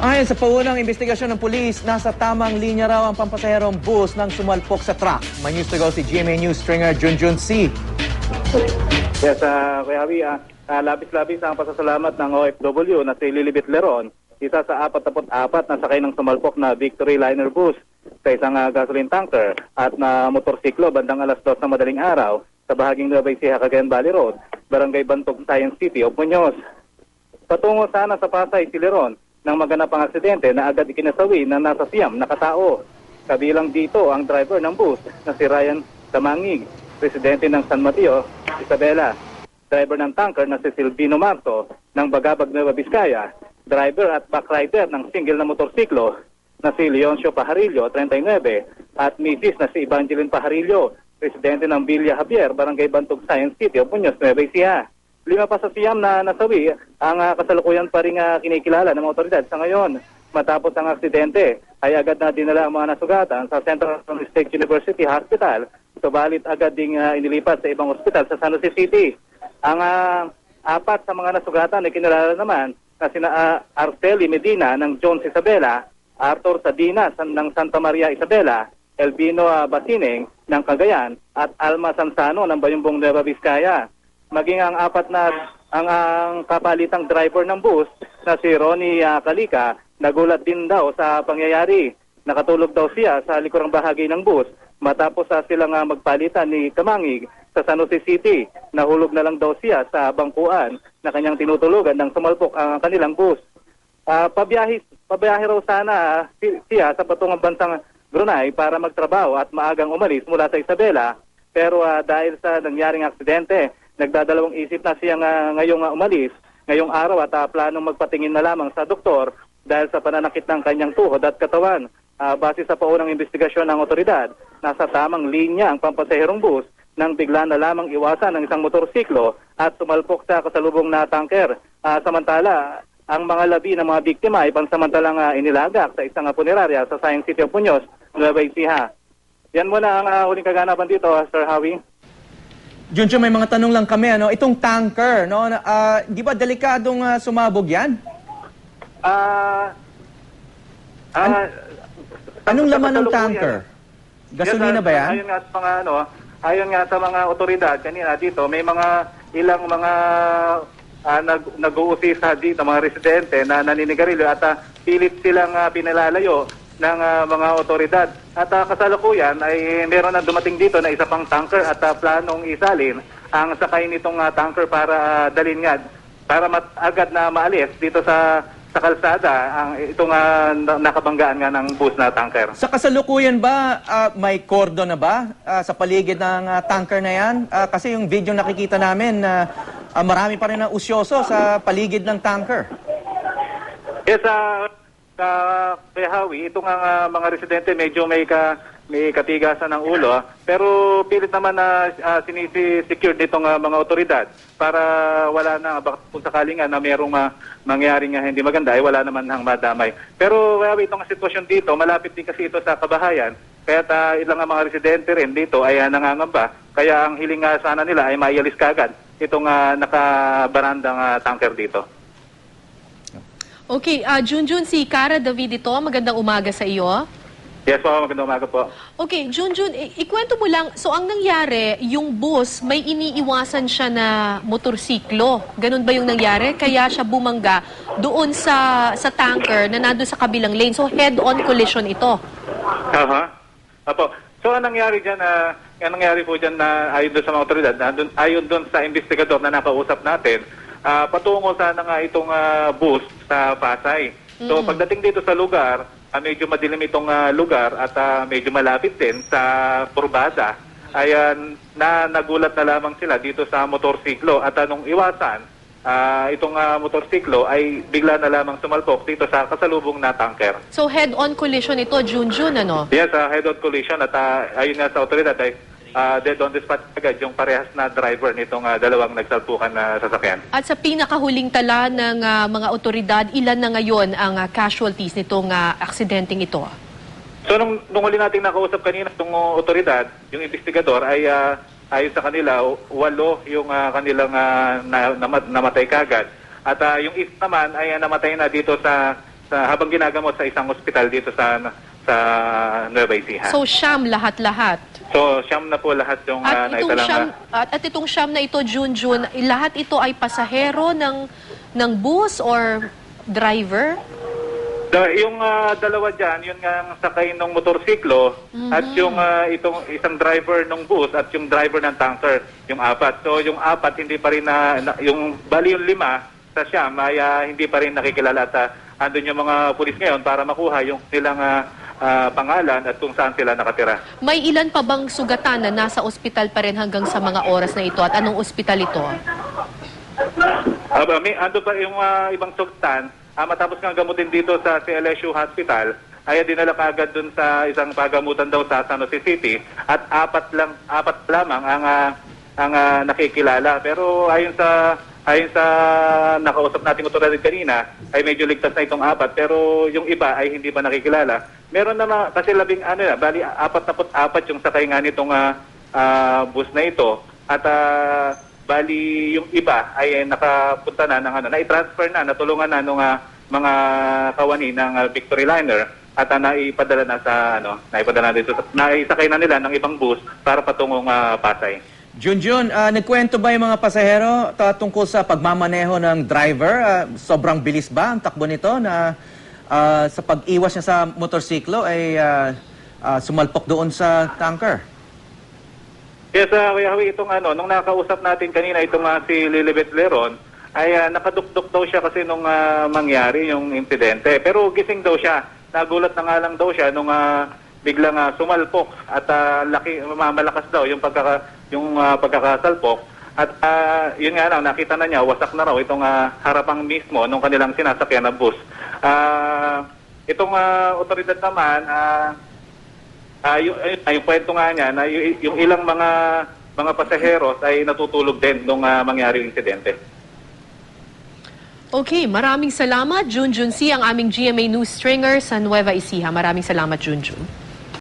Ayon sa paunang investigasyon ng pulis, nasa tamang linya raw ang pampasaherong bus nang sumalpok sa truck. May news to go si GMA News stringer Junjun C. Yes, uh, Kuya Javi, ah, ah, labis-labis ang pasasalamat ng OFW na si Lilibet Leron, isa sa 44 na sakay ng sumalpok na Victory Liner bus sa isang ah, gasoline tanker at na motorsiklo bandang alas 2 ng madaling araw sa bahaging Nueva Ecija, Cagayan Valley Road, Barangay Bantog, Science City of Muñoz. Patungo sana sa Pasay si Leron nang maganap ang aksidente na agad ikinasawi na nasa siyam na katao. Kabilang dito ang driver ng bus na si Ryan Tamangig, presidente ng San Mateo, Isabela. Driver ng tanker na si Silvino Marto ng Bagabag Nueva Vizcaya. Driver at backrider ng single na motorsiklo na si Leoncio Pajarillo, 39, at misis na si Evangeline Pajarillo, presidente ng Villa Javier, Barangay Bantog Science City of Muñoz, Nueva Ecija. Lima pa sa siyam na nasawi ang ah, kasalukuyan pa rin ah, kinikilala ng mga otoridad sa ngayon. Matapos ang aksidente, ay agad na dinala ang mga nasugatan sa Central State University Hospital. Subalit agad ding ah, inilipat sa ibang ospital sa San Jose City. Ang ah, apat sa mga nasugatan ay kinilala naman na sina ah, Arceli Medina ng Jones Isabela, Arthur Sadina san- ng Santa Maria Isabela, Elvino Basineng ng Cagayan at Alma Sansano ng Bayumbong Nueva Vizcaya maging ang apat na ang, ang kapalitang driver ng bus na si Ronnie ah, Kalika nagulat din daw sa pangyayari. Nakatulog daw siya sa likurang bahagi ng bus matapos sa silang ah, magpalitan ni Kamangig sa San Jose City. Nahulog na lang daw siya sa bangkuan na kanyang tinutulugan ng sumalpok ang kanilang bus. Ah, pabiyahe, pabiyahe raw sana si- siya sa patungang bansang Brunei para magtrabaho at maagang umalis mula sa Isabela. Pero ah, dahil sa nangyaring aksidente, nagdadalawang isip na siya nga ngayong ah, umalis, ngayong araw at ah, planong magpatingin na lamang sa doktor dahil sa pananakit ng kanyang tuhod at katawan. Ah, base sa paunang investigasyon ng otoridad, nasa tamang linya ang pampasaherong bus nang bigla na lamang iwasan ng isang motorsiklo at sumalpok sa kasalubong na tanker. Ah, samantala, ang mga labi ng mga biktima ay pansamantalang ah, inilagak sa isang punerarya sa Science City of Muñoz, Nueva Ecija. Yan muna ang ah, huling kaganapan dito, Sir Howie. Junjun, may mga tanong lang kami. Ano? Itong tanker, no? ah, di ba delikadong ah, sumabog yan? Ah, ah, Anong sa- laman sa ng tanker? Gasolina Yes, ba yan? Ayon nga sa mga ano, ayon nga sa mga otoridad kanina dito, may mga ilang mga ah, nag nag-uusisa dito mga residente na naninigarilyo at ah, pilit silang ah, pinalalayo ng ah, mga otoridad. At ah, kasalukuyan ay meron na dumating dito na isa pang tanker at ah, planong isalin ang sakay nitong ah, tanker para ah, dalhin nga para mat- agad na maalis dito sa sa kalsada ang itong na- nakabanggaan nga ng bus na tanker. Sa kasalukuyan ba, ah, may cordon na ba ah, sa paligid ng ah, tanker na yan? Ah, kasi yung video nakikita namin, na marami pa rin na usyoso sa paligid ng tanker. Yes, sa sa Howie, ito nga nga mga residente medyo may ka may katigasan ng ulo, ah. pero pilit naman na uh, sinisi-secure nitong ah, mga otoridad para wala na baka kung sakaling nga na merong uh, mangyaring ah, hindi maganda ay wala naman hang madamay. Pero Howie, itong sitwasyon dito, malapit din kasi ito sa kabahayan, kaya ta, ilang mga residente rin dito ay ah, nangangamba. Kaya ang hiling nga sana nila ay maialis kagad itong uh, nakabarandang ah, tanker dito. Okay, ah Junjun, si Cara David ito. Magandang umaga sa iyo. Yes po, magandang umaga po. Okay, Junjun, ikwento mo lang, so ang nangyari, yung bus, may iniiwasan siya na motorsiklo. Ganun ba yung nangyari? Kaya siya bumangga doon sa sa tanker na nandun sa kabilang lane. So head-on collision ito. Aha. Apo. So, anong nangyari dyan, na anong nangyari po dyan na ayon doon sa mga otoridad, ayon doon sa investigador na nakausap natin, ah, patungo sana nga itong ah, bus sa Pasay. So, pagdating dito sa lugar, ah, medyo madilim itong ah, lugar at ah, medyo malapit din sa Purbada. Ayan, na nagulat na lamang sila dito sa motorsiklo at anong iwasan, ah, itong ah, motorsiklo ay bigla na lamang sumalpok dito sa kasalubong na tanker. So head-on collision ito, Junjun, ano? Yes, uh, head-on collision at uh, ayun nga sa otoridad ay uh, dead on the spot agad yung parehas na driver nitong uh, dalawang nagsalpukan na sasakyan. At sa pinakahuling tala ng ah, mga otoridad, ilan na ngayon ang ah, casualties nitong ah, aksidenteng ito? So nung, nung uli nating nakausap kanina itong uh, otoridad, yung investigador ay uh, ayon sa kanila, walo yung uh, kanilang uh, na, namat- namatay kagad. At uh, yung isa naman ay uh, namatay na dito sa sa habang ginagamot sa isang ospital dito sa sa Nueva Ecija. So, siyam lahat-lahat. So, siyam na po lahat yung uh, At itong naitalang... siyam, at, at itong siyam na ito, Junjun, lahat ito ay pasahero ng, ng bus or driver? Da- yung ah, dalawa dyan, yun nga ang sakay ng motorsiklo at yung ah, itong isang driver ng bus at yung driver ng tanker, yung apat. So yung apat hindi pa rin na, na- yung bali yung lima sa siyam ay ah, hindi pa rin nakikilala at ah, andun yung mga pulis ngayon para makuha yung nilang ah, ah, pangalan at kung saan sila nakatira. May ilan pa bang sugatan na nasa ospital pa rin hanggang sa mga oras na ito? At anong ospital ito? Aba, may ando pa yung ah, ibang sugtan, ah, matapos nga gamutin dito sa CLSU Hospital, ay dinala kagad dun sa isang pagamutan daw sa San Jose City at apat lang apat lamang ang ah, ang ah, nakikilala. Pero ayon sa ayon sa nakausap nating otoridad kanina, ay medyo ligtas na itong apat pero yung iba ay hindi pa nakikilala. Meron naman kasi labing ano na, bali apat na apat yung sakay nga nitong ah, ah, bus na ito at ah, Bali, yung iba ay nakapunta na ng ano, na-transfer na, natulungan na ng mga kawani ng ah, Victory Liner at uh, naipadala na sa ano, naipadala na dito sa naisakay na nila ng ibang bus para patungong ah, Pasay. Junjun, ah, nagkwento ba yung mga pasahero tungkol sa pagmamaneho ng driver? Ah, sobrang bilis ba ang takbo nito na ah, sa pag-iwas niya sa motorsiklo ay ah, ah, sumalpok doon sa tanker? Yes, uh, Kuya Hawi, itong ano, nung nakausap natin kanina itong ah, si Lilibet Leron, ay ah, nakadukduk daw siya kasi nung ah, mangyari yung insidente. Pero gising daw siya. Nagulat na nga lang daw siya nung ah, biglang ah, sumalpok at ah, laki mamalakas daw yung pagkaka yung ah, pagkakasalpok. At ah, yun nga lang nakita na niya wasak na raw itong ah, harapang mismo nung kanilang sinasakyan na bus. Ah, itong ah, otoridad naman ah, Ah, yung, ay, yung kwento nga niya na yung, yung ilang mga mga pasaheros ay natutulog din nung ah, mangyari yung insidente. Okay, maraming salamat, Junjun Si, ang aming GMA News Stringer sa Nueva Ecija. Maraming salamat, Junjun.